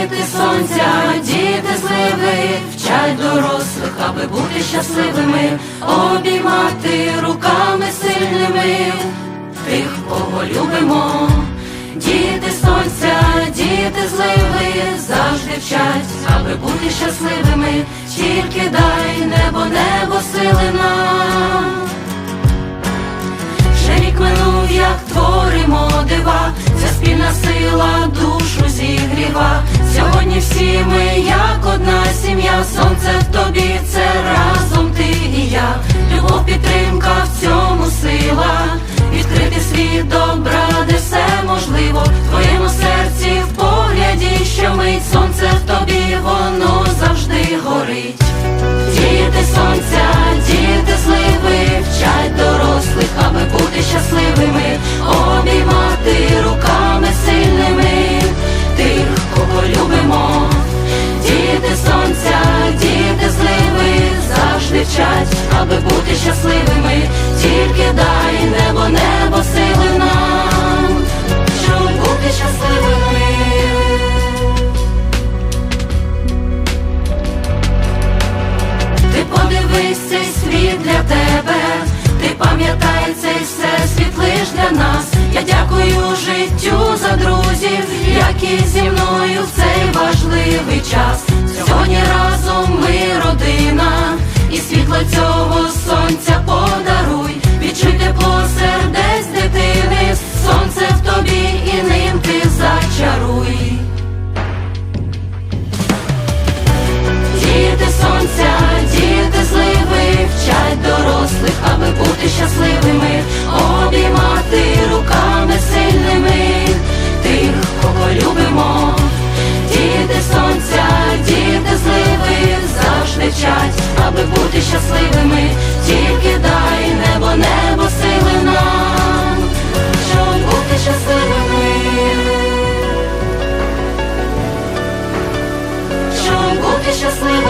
Діти сонця, діти зливи, вчать дорослих, аби бути щасливими, обіймати руками сильними тих, кого любимо. Діти сонця, діти зливи, завжди вчать, аби бути щасливими, тільки дай небо, небо сили цей світ для тебе, ти пам'ятай цей всесвіт лиш для нас. Я дякую життю за друзів, які зі мною в цей важливий час. Щасливими, тільки дай небо, небо сили нам, щоб бути щасливими. Щоб бути щасливими.